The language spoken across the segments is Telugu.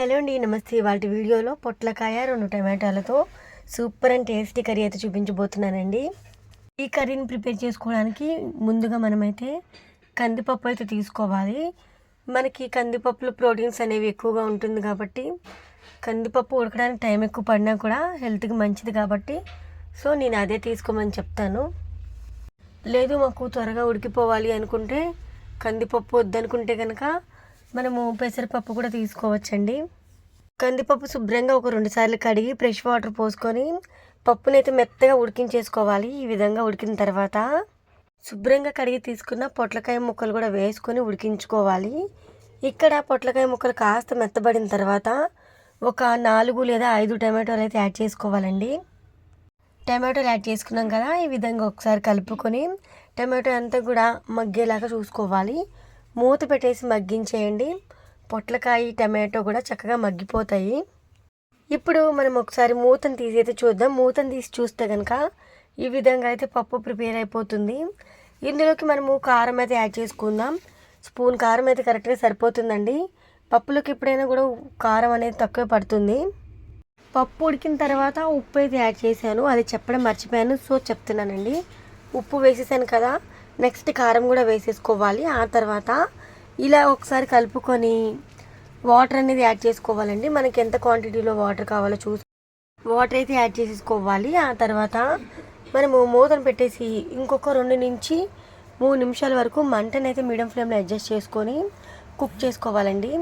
హలో అండి నమస్తే. వాటి వీడియోలో పొట్లకాయ రెండు టమాటాలతో సూపర్ అండ్ టేస్టీ కర్రీ అయితే చూపించబోతున్నానండి. ఈ కర్రీని ప్రిపేర్ చేసుకోవడానికి ముందుగా మనమైతే కందిపప్పు అయితే తీసుకోవాలి. మనకి కందిపప్పులో ప్రోటీన్స్ అనేవి ఎక్కువగా ఉంటుంది కాబట్టి కందిపప్పు ఉడకడానికి టైం ఎక్కువ పడినా కూడా హెల్త్కి మంచిది కాబట్టి సో నేను అదే తీసుకోమని చెప్తాను. లేదు మాకు త్వరగా ఉడికిపోవాలి అనుకుంటే కందిపప్పు వద్దనుకుంటే కనుక మనము పెసరపప్పు కూడా తీసుకోవచ్చండి. కందిపప్పు శుభ్రంగా ఒక రెండు సార్లు కడిగి ఫ్రెష్ వాటర్ పోసుకొని పప్పునైతే మెత్తగా ఉడికించేసుకోవాలి. ఈ విధంగా ఉడికిన తర్వాత శుభ్రంగా కడిగి తీసుకున్న పొట్లకాయ ముక్కలు కూడా వేసుకొని ఉడికించుకోవాలి. ఇక్కడ పొట్లకాయ ముక్కలు కాస్త మెత్తబడిన తర్వాత ఒక నాలుగు లేదా ఐదు టమాటోలు అయితే యాడ్ చేసుకోవాలండి. టమాటోలు యాడ్ చేసుకున్నాం కదా ఈ విధంగా ఒకసారి కలుపుకొని టమాటో అంతా కూడా మగ్గేలాగా చూసుకోవాలి. మూత పెట్టేసి మగ్గించేయండి. పొట్లకాయ టమాటో కూడా చక్కగా మగ్గిపోతాయి. ఇప్పుడు మనం ఒకసారి మూతను తీసి అయితే చూద్దాం. మూతను తీసి చూస్తే కనుక ఈ విధంగా అయితే పప్పు ప్రిపేర్ అయిపోతుంది. ఇందులోకి మనము కారం అయితే యాడ్ చేసుకుందాం. స్పూన్ కారం అయితే కరెక్ట్గా సరిపోతుందండి. పప్పులోకి ఎప్పుడైనా కూడా కారం అనేది తక్కువ పడుతుంది. పప్పు ఉడికిన తర్వాత ఉప్పు అయితే యాడ్ చేశాను. అది చెప్పడం మర్చిపోయాను. సో చెప్తున్నానండి. ఉప్పు వేసేసాను కదా నెక్స్ట్ కారం కూడా వేసేసుకోవాలి. ఆ తర్వాత ఇలా ఒకసారి కలుపుకొని వాటర్ అనేది యాడ్ చేసుకోవాలండి. మనకి ఎంత క్వాంటిటీలో వాటర్ కావాలో చూసి వాటర్ అయితే యాడ్ చేసేసుకోవాలి. ఆ తర్వాత మనము మూతను పెట్టేసి ఇంకొక రెండు నుంచి మూడు నిమిషాల వరకు మంటను అయితే మీడియం ఫ్లేమ్లో అడ్జస్ట్ చేసుకొని కుక్ చేసుకోవాలండి.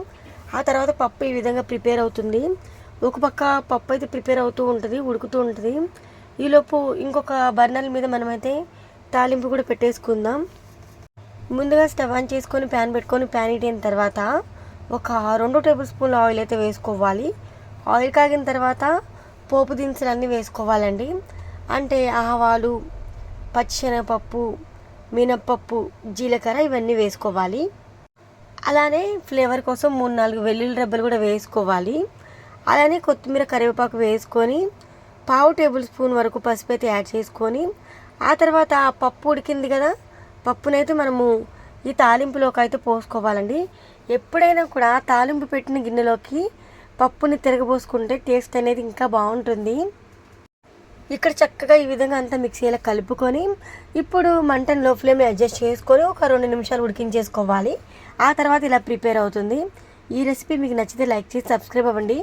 ఆ తర్వాత పప్పు ఈ విధంగా ప్రిపేర్ అవుతుంది. ఒక పక్క పప్పు అయితే ప్రిపేర్ అవుతూ ఉంటుంది ఉడుకుతూ ఉంటుంది. ఈలోపు ఇంకొక బర్నర్ మీద మనమైతే తాలింపు కూడా పెట్టేసుకుందాం. ముందుగా స్టవ్ ఆన్ చేసుకొని ప్యాన్ పెట్టుకొని ప్యాన్ ఇటైన తర్వాత ఒక రెండు టేబుల్ స్పూన్ల ఆయిల్ అయితే వేసుకోవాలి. ఆయిల్ కాగిన తర్వాత పోపు దినుసులు అన్నీ వేసుకోవాలండి. అంటే ఆవాలు పచ్చిశనగపప్పు మినప్పప్పు జీలకర్ర ఇవన్నీ వేసుకోవాలి. అలానే ఫ్లేవర్ కోసం మూడు నాలుగు వెల్లుల్లి రెబ్బలు కూడా వేసుకోవాలి. అలానే కొత్తిమీర కరివేపాకు వేసుకొని పావు టేబుల్ స్పూన్ వరకు పసుపు అయితే యాడ్ చేసుకొని ఆ తర్వాత ఆ పప్పు ఉడికింది కదా పప్పునైతే మనము ఈ తాలింపులోకి అయితే పోసుకోవాలండి. ఎప్పుడైనా కూడా తాలింపు పెట్టిన గిన్నెలోకి పప్పుని తిరగబోసుకుంటే టేస్ట్ అనేది ఇంకా బాగుంటుంది. ఇక్కడ చక్కగా ఈ విధంగా అంతా మిక్సీలో కలుపుకొని ఇప్పుడు మంటను లో ఫ్లేమ్ అడ్జస్ట్ చేసుకొని ఒక రెండు నిమిషాలు ఉడికించేసుకోవాలి. ఆ తర్వాత ఇలా ప్రిపేర్ అవుతుంది. ఈ రెసిపీ మీకు నచ్చితే లైక్ చేసి సబ్స్క్రైబ్ అవ్వండి.